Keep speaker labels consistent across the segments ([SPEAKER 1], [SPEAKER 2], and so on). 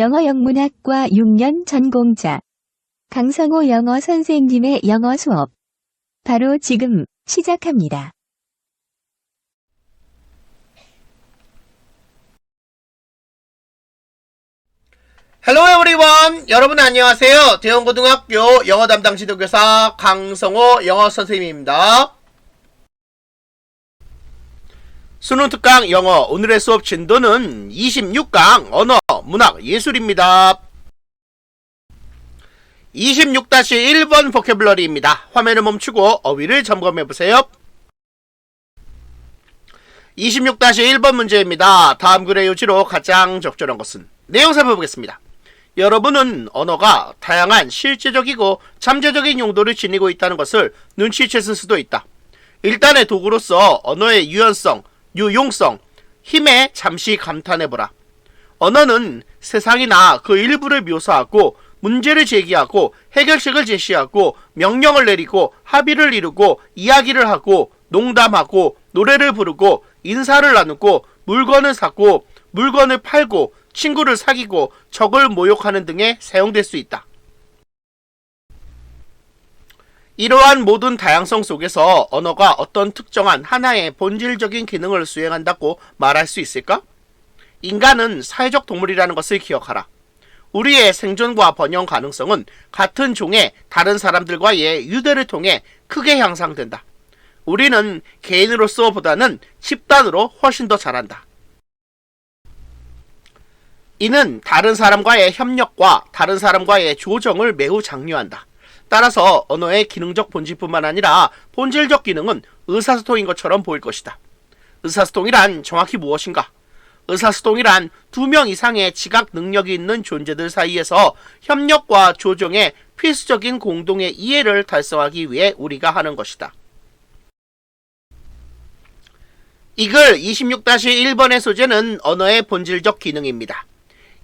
[SPEAKER 1] 영어 영문학과 6년 전공자 강성호 영어 선생님의 영어 수업 바로 지금 시작합니다.
[SPEAKER 2] Hello everyone! 여러분 안녕하세요. 대원고등학교 영어 담당 지도교사 강성호 영어 선생님입니다. 수능 특강 영어 오늘의 수업 진도는 26강 언어, 문학, 예술입니다. 26-1번 보캐블러리입니다. 화면을 멈추고 어휘를 점검해 보세요. 26-1번 문제입니다. 다음 글의 요지로 가장 적절한 것은 내용 살펴보겠습니다. 여러분은 언어가 다양한 실제적이고 잠재적인 용도를 지니고 있다는 것을 눈치챘을 수도 있다. 일단의 도구로서 언어의 유연성, 유용성, 힘에 잠시 감탄해보라. 언어는 세상이나 그 일부를 묘사하고 문제를 제기하고 해결책을 제시하고 명령을 내리고 합의를 이루고 이야기를 하고 농담하고 노래를 부르고 인사를 나누고 물건을 사고 물건을 팔고 친구를 사귀고 적을 모욕하는 등에 사용될 수 있다. 이러한 모든 다양성 속에서 언어가 어떤 특정한 하나의 본질적인 기능을 수행한다고 말할 수 있을까? 인간은 사회적 동물이라는 것을 기억하라. 우리의 생존과 번영 가능성은 같은 종의 다른 사람들과의 유대를 통해 크게 향상된다. 우리는 개인으로서 보다는 집단으로 훨씬 더 잘한다. 이는 다른 사람과의 협력과 다른 사람과의 조정을 매우 장려한다. 따라서 언어의 기능적 본질뿐만 아니라 본질적 기능은 의사소통인 것처럼 보일 것이다. 의사소통이란 정확히 무엇인가? 의사소통이란 두 명 이상의 지각 능력이 있는 존재들 사이에서 협력과 조정의 필수적인 공동의 이해를 달성하기 위해 우리가 하는 것이다. 이글 26-1번의 소재는 언어의 본질적 기능입니다.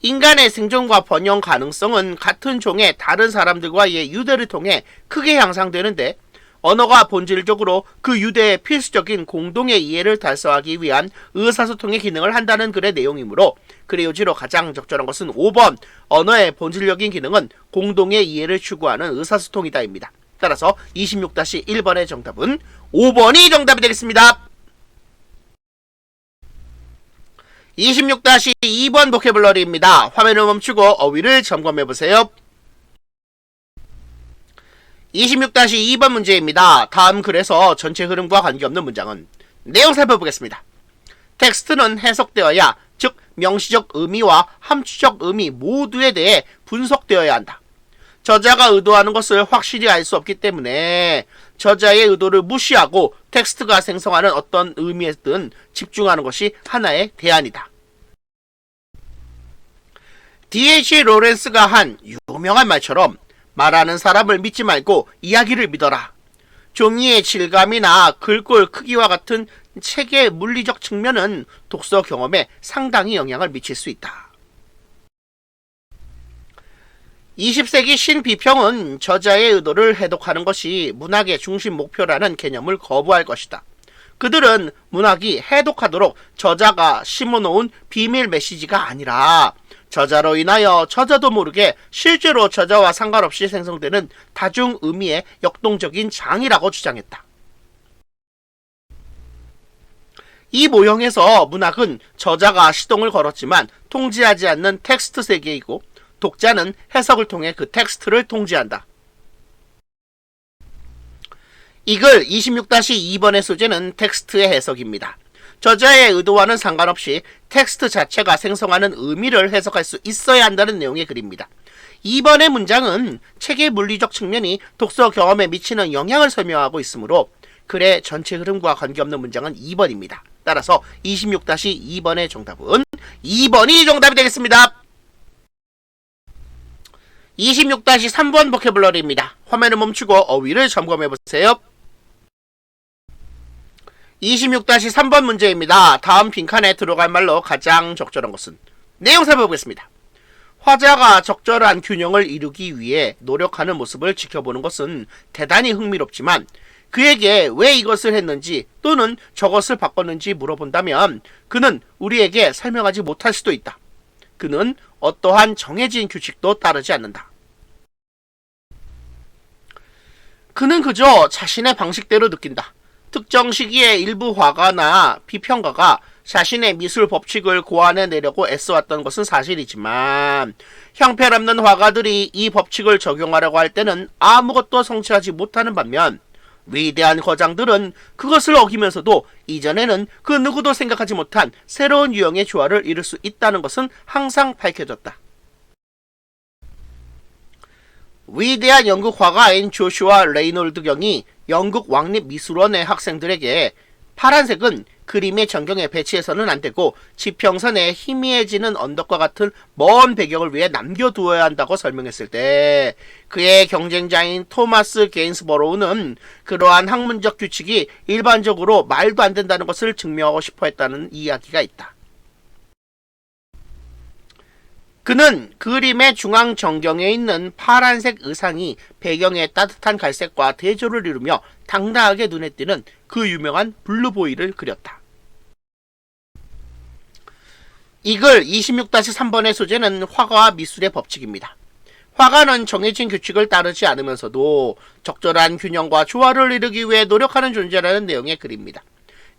[SPEAKER 2] 인간의 생존과 번영 가능성은 같은 종의 다른 사람들과의 유대를 통해 크게 향상되는데 언어가 본질적으로 그 유대의 필수적인 공동의 이해를 달성하기 위한 의사소통의 기능을 한다는 글의 내용이므로 글의 요지로 가장 적절한 것은 5번 언어의 본질적인 기능은 공동의 이해를 추구하는 의사소통이다입니다. 따라서 26-1번의 정답은 5번이 정답이 되겠습니다. 26-2번 보캐블러리입니다. 화면을 멈추고 어휘를 점검해 보세요. 26-2번 문제입니다. 다음 글에서 전체 흐름과 관계없는 문장은 내용 살펴보겠습니다. 텍스트는 해석되어야 즉 명시적 의미와 함축적 의미 모두에 대해 분석되어야 한다. 저자가 의도하는 것을 확실히 알 수 없기 때문에 저자의 의도를 무시하고 텍스트가 생성하는 어떤 의미에든 집중하는 것이 하나의 대안이다. D.H. 로렌스가 한 유명한 말처럼 말하는 사람을 믿지 말고 이야기를 믿어라. 종이의 질감이나 글꼴 크기와 같은 책의 물리적 측면은 독서 경험에 상당히 영향을 미칠 수 있다. 20세기 신비평은 저자의 의도를 해독하는 것이 문학의 중심 목표라는 개념을 거부할 것이다. 그들은 문학이 해독하도록 저자가 심어놓은 비밀 메시지가 아니라 저자로 인하여 저자도 모르게 실제로 저자와 상관없이 생성되는 다중 의미의 역동적인 장이라고 주장했다. 이 모형에서 문학은 저자가 시동을 걸었지만 통제하지 않는 텍스트 세계이고 독자는 해석을 통해 그 텍스트를 통제한다. 이글 26-2번의 소재는 텍스트의 해석입니다. 저자의 의도와는 상관없이 텍스트 자체가 생성하는 의미를 해석할 수 있어야 한다는 내용의 글입니다. 2번의 문장은 책의 물리적 측면이 독서 경험에 미치는 영향을 설명하고 있으므로 글의 전체 흐름과 관계없는 문장은 2번입니다. 따라서 26-2번의 정답은 2번이 정답이 되겠습니다. 26-3번 보캐블러리입니다. 화면을 멈추고 어휘를 점검해 보세요. 26-3번 문제입니다. 다음 빈칸에 들어갈 말로 가장 적절한 것은 내용 살펴보겠습니다. 화자가 적절한 균형을 이루기 위해 노력하는 모습을 지켜보는 것은 대단히 흥미롭지만 그에게 왜 이것을 했는지 또는 저것을 바꿨는지 물어본다면 그는 우리에게 설명하지 못할 수도 있다. 그는 어떠한 정해진 규칙도 따르지 않는다. 그는 그저 자신의 방식대로 느낀다. 특정 시기에 일부 화가나 비평가가 자신의 미술 법칙을 고안해 내려고 애써왔던 것은 사실이지만 형편없는 화가들이 이 법칙을 적용하려고 할 때는 아무것도 성취하지 못하는 반면 위대한 거장들은 그것을 어기면서도 이전에는 그 누구도 생각하지 못한 새로운 유형의 조화를 이룰 수 있다는 것은 항상 밝혀졌다. 위대한 영국 화가인 조슈아 레이놀드 경이 영국 왕립 미술원의 학생들에게 파란색은 그림의 전경에 배치해서는 안 되고 지평선에 희미해지는 언덕과 같은 먼 배경을 위해 남겨두어야 한다고 설명했을 때 그의 경쟁자인 토마스 게인스버로우는 그러한 학문적 규칙이 일반적으로 말도 안 된다는 것을 증명하고 싶어 했다는 이야기가 있다. 그는 그림의 중앙 전경에 있는 파란색 의상이 배경의 따뜻한 갈색과 대조를 이루며 당당하게 눈에 띄는 그 유명한 블루보이를 그렸다. 이글 26-3번의 소재는 화가와 미술의 법칙입니다. 화가는 정해진 규칙을 따르지 않으면서도 적절한 균형과 조화를 이루기 위해 노력하는 존재라는 내용의 글입니다.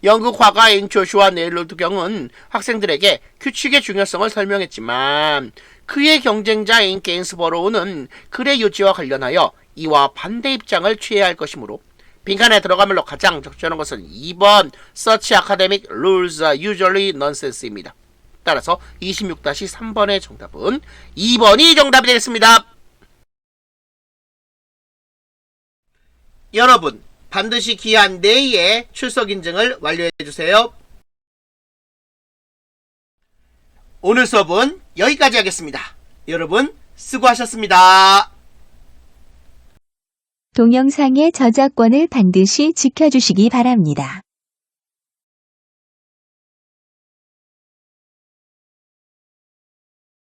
[SPEAKER 2] 영국 화가인 조슈아 네일로드 경은 학생들에게 규칙의 중요성을 설명했지만 그의 경쟁자인 게인스버로우는 글의 유지와 관련하여 이와 반대 입장을 취해야 할 것이므로 빈칸에 들어가면로 가장 적절한 것은 2번 Such academic rules are usually nonsense입니다. 따라서 26-3번의 정답은 2번이 정답이 되겠습니다. 여러분 반드시 기한 내에 출석 인증을 완료해 주세요. 오늘 수업은 여기까지 하겠습니다. 여러분 수고하셨습니다.
[SPEAKER 1] 동영상의 저작권을 반드시 지켜주시기 바랍니다.